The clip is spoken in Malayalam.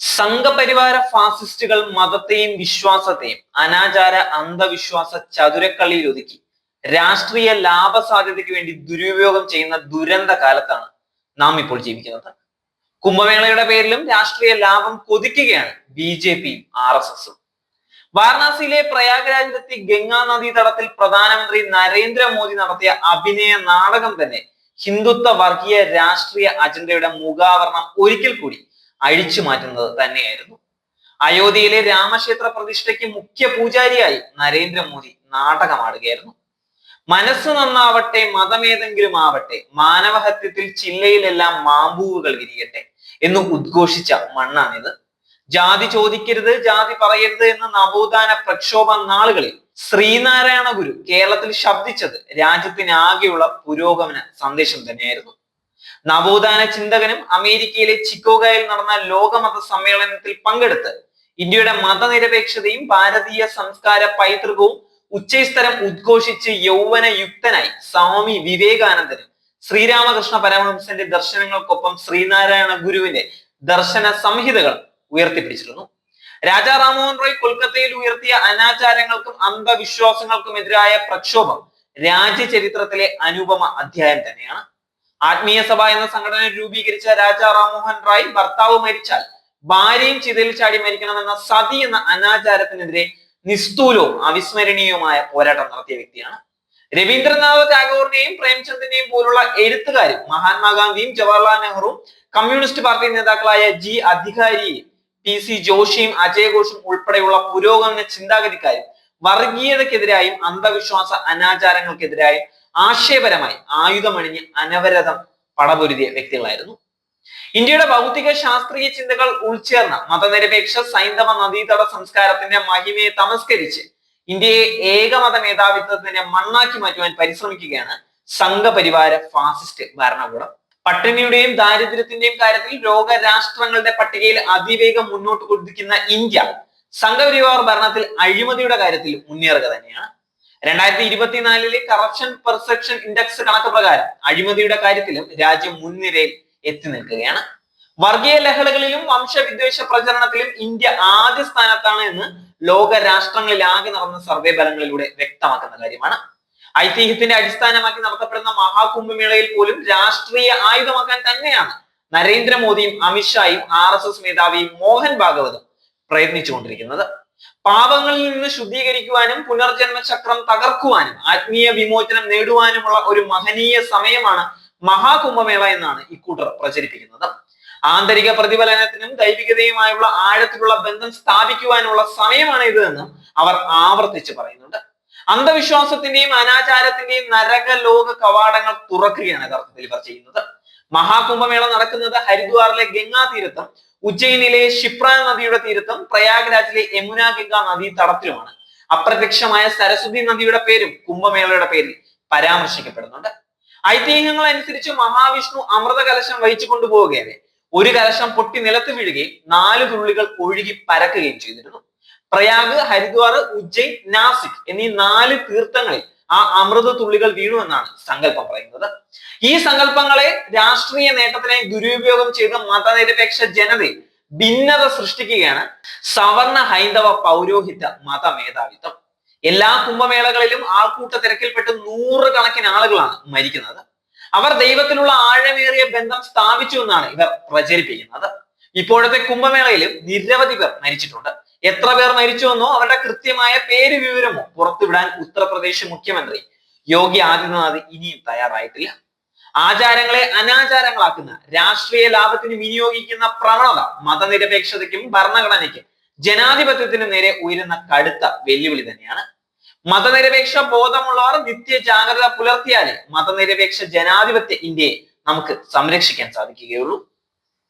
സംഘപരിവാര ഫാസിസ്റ്റുകൾ മതത്തെയും വിശ്വാസത്തെയും അനാചാര അന്ധവിശ്വാസ ചതുരക്കളിയിൽ ഒതുക്കി. രാഷ്ട്രീയ ലാഭ സാധ്യതയ്ക്ക് വേണ്ടി ദുരുപയോഗം ചെയ്യുന്ന ദുരന്ത കാലത്താണ് നാം ഇപ്പോൾ ജീവിക്കുന്നത്. കുംഭമേളയുടെ പേരിലും രാഷ്ട്രീയ ലാഭം കൊതിക്കുകയാണ് ബി ജെ പിയും ആർ എസ് എസും. വാരണാസിയിലെ പ്രയാഗ്രാജിലെത്തി ഗംഗാ നദീ തടത്തിൽ പ്രധാനമന്ത്രി നരേന്ദ്രമോദി നടത്തിയ അഭിനയ നാടകം തന്നെ ഹിന്ദുത്വ വർഗീയ രാഷ്ട്രീയ അജണ്ടയുടെ മുഖാവരണം ഒരിക്കൽ കൂടി അഴിച്ചു മാറ്റുന്നത് തന്നെയായിരുന്നു. അയോധ്യയിലെ രാമക്ഷേത്ര പ്രതിഷ്ഠയ്ക്ക് മുഖ്യ പൂജാരിയായി നരേന്ദ്രമോദി നാടകമാടുകയായിരുന്നു. മനസ്സ് നന്നാവട്ടെ മതമേതെങ്കിലും ആവട്ടെ മാനവഹത്യത്തിൽ ചില്ലയിലെല്ലാം മാമ്പൂവുകൾ വിരിയട്ടെ എന്ന് ഉദ്ഘോഷിച്ച മണ്ണാണിത്. ജാതി ചോദിക്കരുത് ജാതി പറയരുത് എന്ന നവോത്ഥാന പ്രക്ഷോഭ നാളുകളിൽ ശ്രീനാരായണ ഗുരു കേരളത്തിൽ ശബ്ദിച്ചത് രാജ്യത്തിനാകെയുള്ള പുരോഗമന സന്ദേശം തന്നെയായിരുന്നു. നവോത്ഥാന ചിന്തകനും അമേരിക്കയിലെ ചിക്കോഗയിൽ നടന്ന ലോകമത സമ്മേളനത്തിൽ പങ്കെടുത്ത് ഇന്ത്യയുടെ മതനിരപേക്ഷതയും ഭാരതീയ സംസ്കാര പൈതൃകവും ഉച്ചസ്ഥരം ഉദ്ഘോഷിച്ച് യൗവനയുക്തനായി സ്വാമി വിവേകാനന്ദന് ശ്രീരാമകൃഷ്ണ പരമഹംസന്റെ ദർശനങ്ങൾക്കൊപ്പം ശ്രീനാരായണ ഗുരുവിന്റെ ദർശന സംഹിതകൾ ഉയർത്തിപ്പിടിച്ചിരുന്നു. രാജാ റാംമോഹൻ റോയ് കൊൽക്കത്തയിൽ ഉയർത്തിയ അനാചാരങ്ങൾക്കും അന്ധവിശ്വാസങ്ങൾക്കും എതിരായ പ്രക്ഷോഭം രാജ്യചരിത്രത്തിലെ അനുപമ അധ്യായം തന്നെയാണ്. ആത്മീയ സഭ എന്ന സംഘടന രൂപീകരിച്ച രാജാ റാംമോഹൻ റായ് ഭർത്താവ് മരിച്ചാൽ ഭാര്യയും ചിതയിൽ ചാടി മരിക്കണമെന്ന സതി എന്ന അനാചാരത്തിനെതിരെ നിസ്തൂലവും അവിസ്മരണീയവുമായ പോരാട്ടം നടത്തിയ വ്യക്തിയാണ്. രവീന്ദ്രനാഥ് ടാഗോറിനെയും പ്രേംചന്ദിനെയും പോലുള്ള എഴുത്തുകാരും മഹാത്മാഗാന്ധിയും ജവഹർലാൽ നെഹ്റുവും കമ്മ്യൂണിസ്റ്റ് പാർട്ടി നേതാക്കളായ ജി അധികാരിയെയും പി സി ജോഷിയും അജയ് ഘോഷും ഉൾപ്പെടെയുള്ള പുരോഗമന ചിന്താഗതിക്കാരും വർഗീയതക്കെതിരായും അന്ധവിശ്വാസ അനാചാരങ്ങൾക്കെതിരായും ആശയപരമായി ആയുധമണിഞ്ഞ് അനവരതം പടപൊരുതിയ വ്യക്തികളായിരുന്നു. ഇന്ത്യയുടെ ഭൗതിക ശാസ്ത്രീയ ചിന്തകൾ ഉൾച്ചേർന്ന മതനിരപേക്ഷ സൈന്ധവ നദീതട സംസ്കാരത്തിന്റെ മഹിമയെ തമസ്കരിച്ച് ഇന്ത്യയെ ഏകമത മേധാവിത്വത്തിനെ മണ്ണാക്കി മാറ്റുവാൻ പരിശ്രമിക്കുകയാണ് സംഘപരിവാര ഫാസിസ്റ്റ് ഭരണകൂടം. പട്ടിണിയുടെയും ദാരിദ്ര്യത്തിന്റെയും കാര്യത്തിൽ ലോകരാഷ്ട്രങ്ങളുടെ പട്ടികയിൽ അതിവേഗം മുന്നോട്ട് കുതിക്കുന്ന ഇന്ത്യ സംഘപരിവാർ ഭരണത്തിൽ അഴിമതിയുടെ കാര്യത്തിൽ മുന്നേറുക തന്നെയാണ്. രണ്ടായിരത്തി ഇരുപത്തിനാലിലെ കറപ്ഷൻ പെർസെപ്ഷൻ ഇൻഡെക്സ് കണക്ക് പ്രകാരം അഴിമതിയുടെ കാര്യത്തിലും രാജ്യം മുൻനിരയിൽ എത്തി നിൽക്കുകയാണ്. വർഗീയ ലഹളകളിലും വംശവിദ്വേഷ പ്രചരണത്തിലും ഇന്ത്യ ആദ്യ സ്ഥാനത്താണ് എന്ന് ലോക രാഷ്ട്രങ്ങളിലാകെ നടന്ന സർവേ ഫലങ്ങളിലൂടെ വ്യക്തമാക്കുന്ന കാര്യമാണ്. ഐതിഹ്യത്തിന്റെ അടിസ്ഥാനമാക്കി നടത്തപ്പെടുന്ന മഹാകുംഭമേളയിൽ പോലും രാഷ്ട്രീയ ആയുധമാക്കാൻ തന്നെയാണ് നരേന്ദ്രമോദിയും അമിത്ഷായും ആർ എസ് എസ് മേധാവിയും മോഹൻ ഭാഗവതും പ്രയത്നിച്ചുകൊണ്ടിരിക്കുന്നത്. പാപങ്ങളിൽ നിന്ന് ശുദ്ധീകരിക്കുവാനും പുനർജന്മ ചക്രം തകർക്കുവാനും ആത്മീയ വിമോചനം നേടുവാനുമുള്ള ഒരു മഹനീയ സമയമാണ് മഹാകുംഭമേള എന്നാണ് ഇക്കൂട്ടർ പ്രചരിപ്പിക്കുന്നത്. ആന്തരിക പ്രതിഫലനത്തിനും ദൈവികതയുമായുള്ള ആഴത്തിലുള്ള ബന്ധം സ്ഥാപിക്കുവാനുള്ള സമയമാണ് ഇത് എന്ന് അവർ ആവർത്തിച്ച് പറയുന്നുണ്ട്. അന്ധവിശ്വാസത്തിന്റെയും അനാചാരത്തിന്റെയും നരക ലോക കവാടങ്ങൾ തുറക്കുകയാണ് യഥാർത്ഥത്തിൽ ഇവർ ചെയ്യുന്നത്. മഹാകുംഭമേള നടക്കുന്നത് ഹരിദ്വാറിലെ ഗംഗാ ഉജ്ജയിനിലെ ക്ഷിപ്ര നദിയുടെ തീരത്തും പ്രയാഗ്രാജിലെ യമുന ഗംഗ നദീ തടത്തിലുമാണ്. അപ്രത്യക്ഷമായ സരസ്വതി നദിയുടെ പേരും കുംഭമേളയുടെ പേരിൽ പരാമർശിക്കപ്പെടുന്നുണ്ട്. ഐതിഹ്യങ്ങൾ അനുസരിച്ച് മഹാവിഷ്ണു അമൃത കലശം വഹിച്ചു കൊണ്ടുപോവുകയാണ് ഒരു കലശം പൊട്ടി നിലത്ത് വീഴുകയും നാല് തുള്ളികൾ ഒഴുകി പരക്കുകയും ചെയ്തിരുന്നു. പ്രയാഗ് ഹരിദ്വാർ ഉജ്ജയിൻ നാസിക് എന്നീ നാല് തീർത്ഥങ്ങളിൽ ആ അമൃത തുള്ളികൾ വീണു എന്നാണ് സങ്കല്പം പറയുന്നത്. ഈ സങ്കല്പങ്ങളെ രാഷ്ട്രീയ നേട്ടത്തിനായി ദുരുപയോഗം ചെയ്ത മതനിരപേക്ഷ ജനതയിൽ ഭിന്നത സൃഷ്ടിക്കുകയാണ് സവർണ ഹൈന്ദവ പൗരോഹിത്യ മത മേധാവിത്വം എല്ലാ കുംഭമേളകളിലും ആൾക്കൂട്ട തിരക്കിൽപ്പെട്ട് നൂറുകണക്കിന് ആളുകളാണ് മരിക്കുന്നത്. അവർ ദൈവത്തിലുള്ള ആഴമേറിയ ബന്ധം സ്ഥാപിച്ചു എന്നാണ് ഇവർ പ്രചരിപ്പിക്കുന്നത്. ഇപ്പോഴത്തെ കുംഭമേളയിലും നിരവധി പേർ മരിച്ചിട്ടുണ്ട്. എത്ര പേർ മരിച്ചുവെന്നോ അവരുടെ കൃത്യമായ പേര് വിവരമോ പുറത്തുവിടാൻ ഉത്തർപ്രദേശ് മുഖ്യമന്ത്രി യോഗി ആദിത്യനാഥ് ഇനിയും തയ്യാറായിട്ടില്ല. ആചാരങ്ങളെ അനാചാരങ്ങളാക്കുന്ന രാഷ്ട്രീയ ലാഭത്തിന് വിനിയോഗിക്കുന്ന പ്രവണത മതനിരപേക്ഷതയ്ക്കും ഭരണഘടനയ്ക്കും ജനാധിപത്യത്തിനും നേരെ ഉയരുന്ന കടുത്ത വെല്ലുവിളി തന്നെയാണ്. മതനിരപേക്ഷ ബോധമുള്ളവർ നിത്യ ജാഗ്രത പുലർത്തിയാലേ മതനിരപേക്ഷ ജനാധിപത്യ ഇന്ത്യയെ നമുക്ക് സംരക്ഷിക്കാൻ സാധിക്കുകയുള്ളൂ.